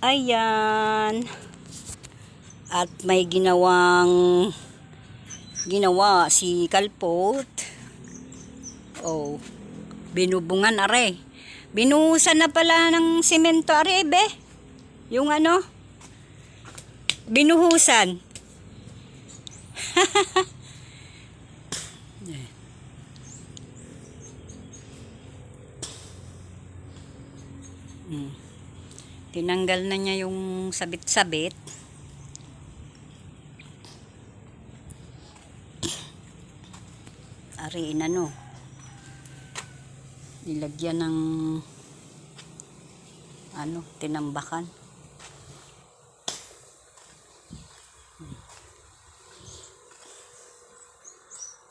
Ayan. At may ginawang ginawa si Kalpot. Oh. Binubungan are. Binuhusan na pala ng semento are be. Yung ano? Binuhusan. Mm. Tinanggal na niya yung sabit-sabit. Ari ano. Nilagyan ng ano, tinambakan.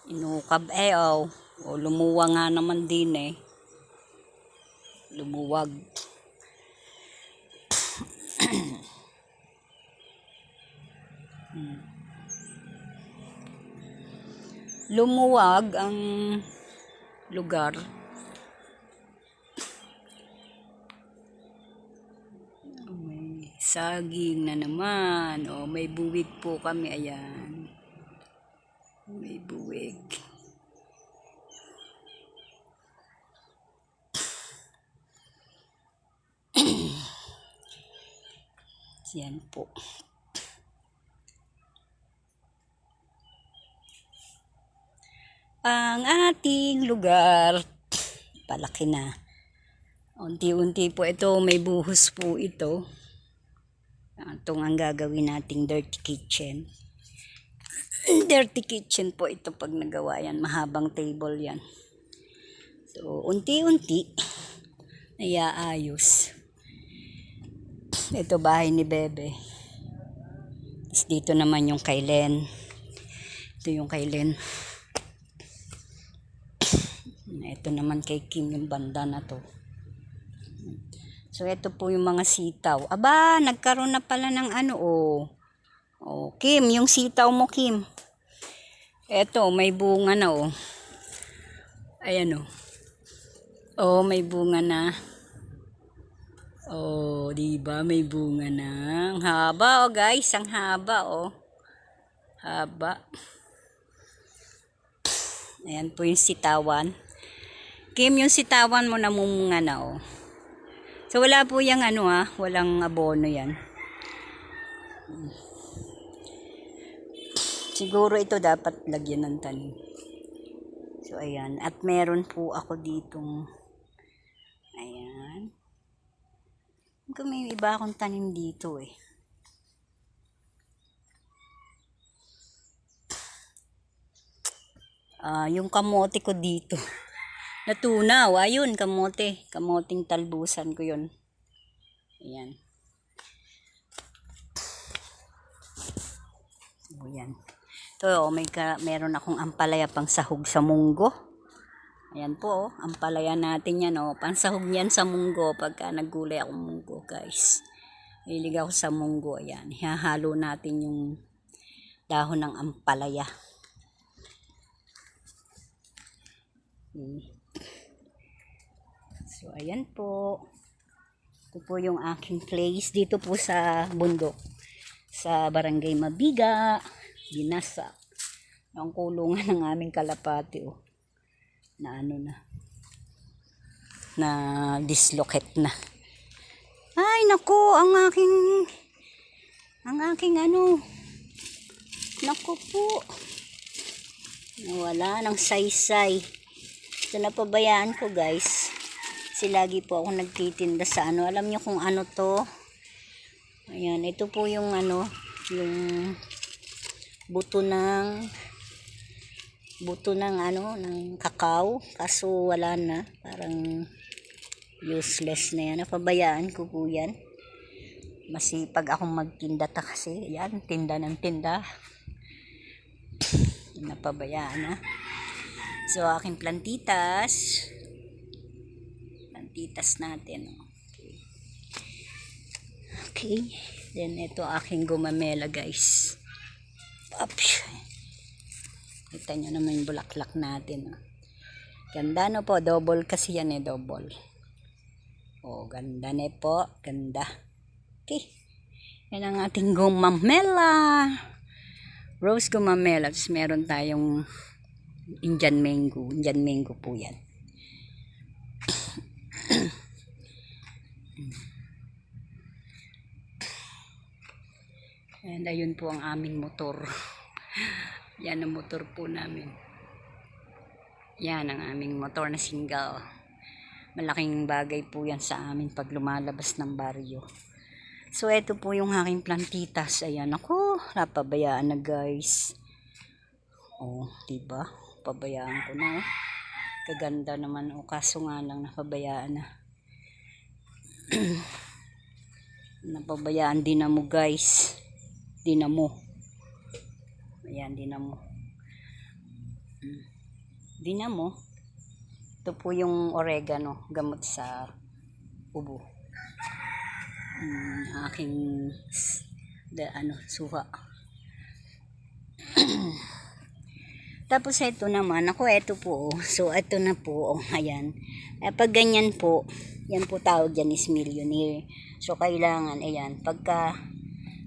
Inukab eh oh. O lumuwa nga naman din eh. Lumuwag. Lumuwag ang lugar. May saging na naman. O, may buwig po kami. Ayan. May buwig. Yan po. Ang ating lugar, palaki na. Unti-unti po ito, may buhos po ito. Itong ang gagawin nating dirty kitchen. dirty kitchen po ito pag nagawa yan. Mahabang table yan. So, unti-unti, naiaayos. Ito bahay ni Bebe. Tapos dito naman yung kay Len. Ito yung kay Len. Ito naman kay Kim yung banda na to. So, ito po yung mga sitaw. Aba, nagkaroon na pala ng ano, oh. Oh, Kim, yung sitaw mo, Kim. Ito, may bunga na, oh. Ayan, oh. Oh, may bunga na. Oh, di ba may bunga na. Ang haba, oh, guys. Ang haba, oh. Haba. Ayan po yung sitawan. Kim, yung sitawan mo namumunga na, oh. So, wala po yung ano, ah. Walang abono yan. Siguro ito dapat lagyan ng tanim. So, ayan. At meron po ako ditong ayan. Kung may iba akong tanim dito eh. Ah, yung kamote ko dito. Natunaw, ayun, kamote. Kamoting talbusan ko yun. Ayan. O, yan. Ito, oh, may ka, meron akong ampalaya pang sahog sa munggo. Ayan po, oh, ampalaya natin yan. Oh. Pansahog niyan sa munggo pagka naggulay akong munggo, guys. Hilig ako sa munggo. Ayan, hahalo natin yung dahon ng ampalaya. Hmm. So, ayan po. Ito po yung aking place dito po sa bundok. Sa barangay Mabiga, Binasa. Ang kulungan ng aming kalapati, oh. Na ano na. Na dislocate na. Ay, nako, ang aking ang aking ano. Nako po. Nawala ng saysay. Ito napabayaan ko, guys. Kasi lagi po ako nagtitinda sa ano. Alam niyo kung ano to? Ayan, ito po yung ano, yung buto ng buto ng ano, ng kakao. Kaso wala na. Parang useless na yan. Napabayaan ko po yan. Masipag akong magtinda ta kasi. Yan, tinda ng tinda. Napabayaan na. So, aking plantitas. Plantitas natin. oh. Okay. Okay. Then, ito aking gumamela, guys. Ups. Kita nyo naman yung bulaklak natin. oh. Ganda no po. Double kasi yan eh. Double. Oh, ganda na po. Ganda. Okay. Yan ang ating gumamela. Rose gumamela. Tapos meron tayong Indian mango. Indian mango po yan. And ayun po ang aming motor. Yan ang motor po namin. Yan ang aming motor na single. Malaking bagay po yan sa amin pag lumalabas ng baryo. So, ito po yung aking plantitas. Ayan, ako, napabayaan na guys. Oh, diba? Pabayaan ko na. oh. Kaganda naman. O, kaso nga lang, napabayaan na. napabayaan din na mo guys. Dinamo. Ayan, dinamo. Mm. Dinamo. Ito po yung oregano, gamot sa ubo. Mm, aking da, ano, suha. Tapos ito naman, ako ito po. oh. So ito na po, oh, ayan. Eh, pag ganyan po, yan po tawag dyan is millionaire. So kailangan, ayan, pagka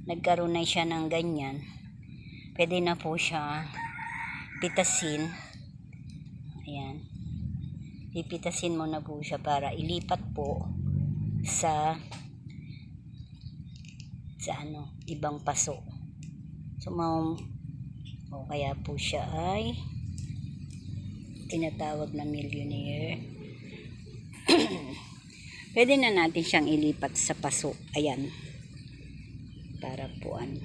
nagkaroon na siya ng ganyan, pwede na po siya pitasin. Ayan. Pipitasin mo na po siya para ilipat po sa sa ano, ibang paso. So, o kaya po siya ay tinatawag na millionaire. Pwede na natin siyang ilipat sa paso. Ayan. Para po ano.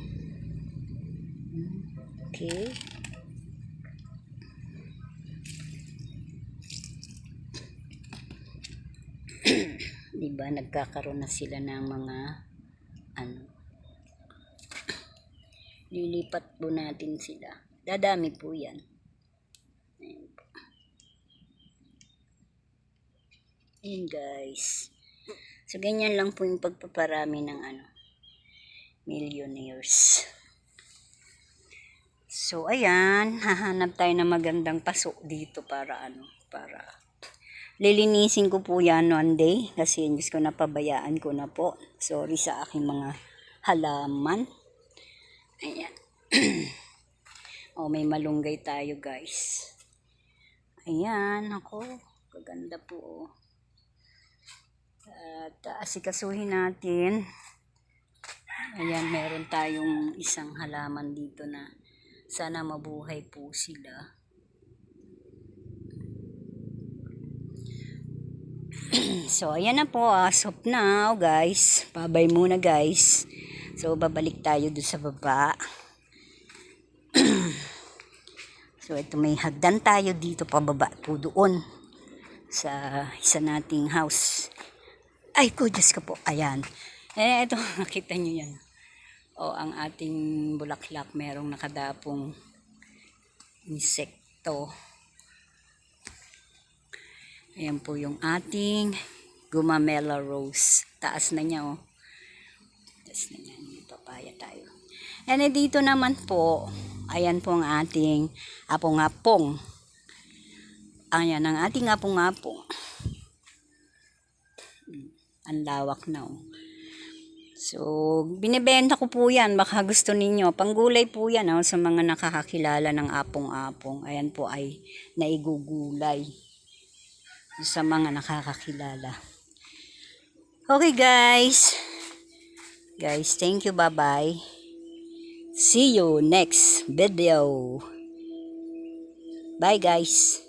Okay. diba nagkakaroon na sila ng mga ano lilipat po natin sila dadami po yan Ayan po. Ayan guys so ganyan lang po yung pagpaparami ng ano millionaires so ayan hahanap tayo ng magandang paso dito para ano para lilinisin ko po yan one day kasi Diyos ko napabayaan ko na po. Sorry sa aking mga halaman. Ayan. oh, may malunggay tayo guys. Ayan, ako. Kaganda po. oh. At uh, asikasuhin natin. Ayan, meron tayong isang halaman dito na sana mabuhay po sila. So, ayan na po. As of now, guys. Babay muna, guys. So, babalik tayo doon sa baba. so, ito may hagdan tayo dito pababa po doon sa isa nating house. Ay, ko, Diyos ko po. Ayan. Eh, ito, nakita nyo yan. O, ang ating bulaklak, merong nakadapong insekto. Ayan po yung ating gumamela rose. Taas na niya, oh. Taas na niya. Papaya tayo. And then dito naman po, ayan po ang ating apong-apong. Ayan ang ating apong-apong. Ang lawak na, oh. So, binibenta ko po yan. Baka gusto ninyo. Panggulay po yan oh, sa mga nakakakilala ng apong-apong. Ayan po ay naigugulay sa mga nakakakilala. Okay guys. Guys, thank you. Bye-bye. See you next video. Bye guys.